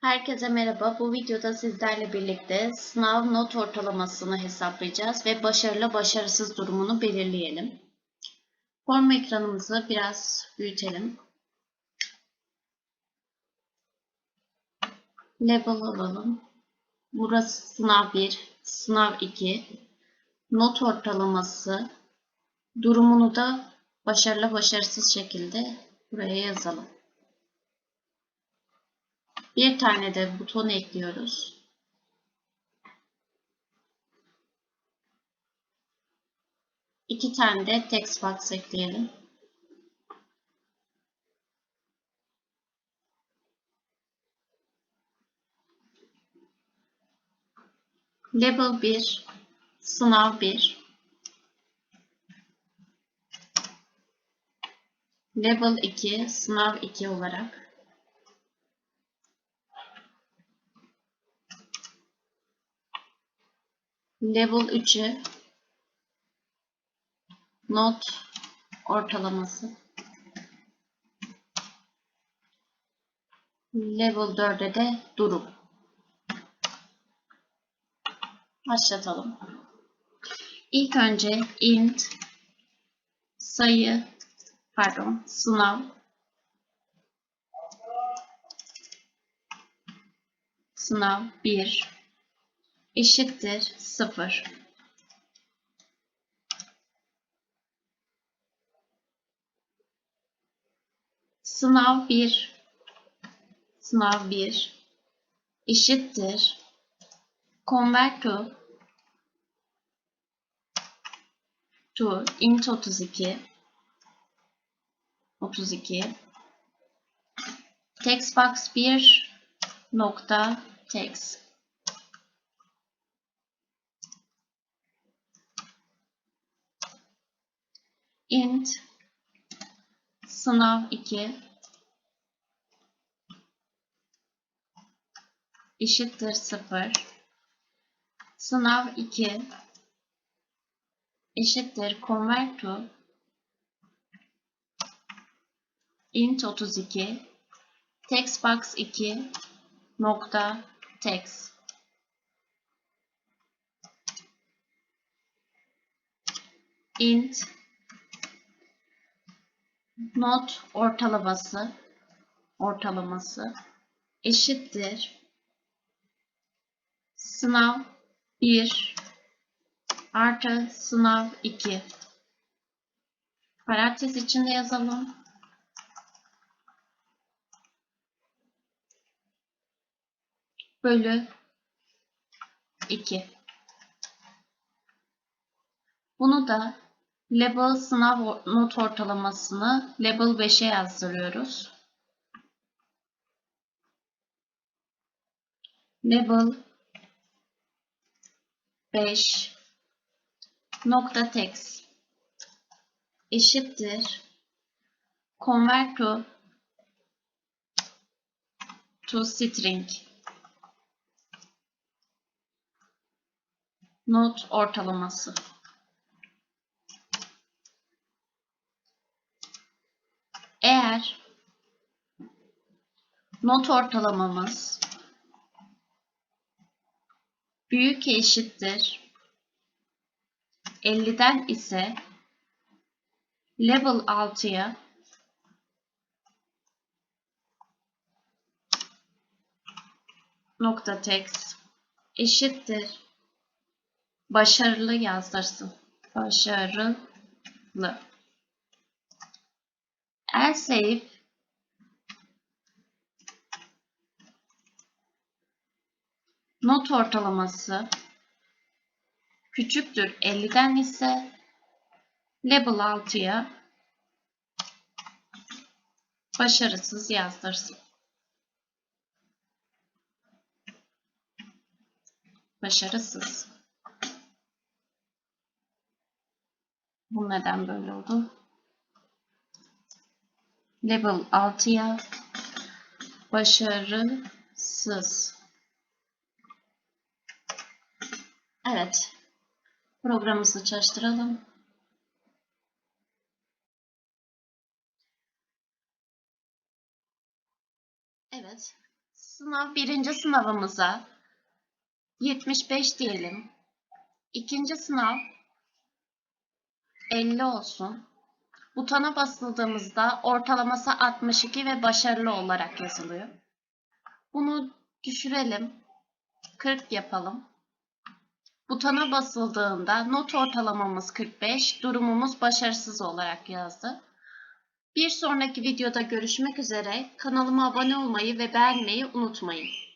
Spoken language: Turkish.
Herkese merhaba. Bu videoda sizlerle birlikte sınav not ortalamasını hesaplayacağız ve başarılı başarısız durumunu belirleyelim. Form ekranımızı biraz büyütelim. Level alalım. Burası sınav 1, sınav 2. Not ortalaması durumunu da başarılı başarısız şekilde buraya yazalım. Bir tane de buton ekliyoruz. İki tane de text box ekleyelim. Level 1, sınav 1. Level 2, sınav 2 olarak. Level 3'ü not ortalaması. Level 4'e de durum. Başlatalım. İlk önce int sayı pardon sınav sınav 1 eşittir 0. Sınav 1 sınav 1 eşittir. Convert to int 32 32 textbox 1 nokta text int sınav 2 eşittir 0 sınav 2 eşittir convert to int 32 textbox 2 nokta text. İnt not ortalaması ortalaması eşittir sınav 1 artı sınav 2 parantez içinde yazalım. Bölü 2. Bunu da Level sınav not ortalamasını Level 5'e yazdırıyoruz. Level 5 nokta text eşittir. Convert to to string. Not ortalaması Eğer not ortalamamız büyük eşittir 50'den ise level 6'ya nokta text eşittir başarılı yazdırsın. Başarılı. Else if not ortalaması küçüktür 50'den ise level 6'ya başarısız yazdırsın. Başarısız. Bu neden böyle oldu? Level 6'ya başarısız. Evet. Programımızı çalıştıralım. Evet. Sınav birinci sınavımıza 75 diyelim. İkinci sınav 50 olsun. Butona basıldığımızda ortalaması 62 ve başarılı olarak yazılıyor. Bunu düşürelim. 40 yapalım. Butona basıldığında not ortalamamız 45, durumumuz başarısız olarak yazdı. Bir sonraki videoda görüşmek üzere. Kanalıma abone olmayı ve beğenmeyi unutmayın.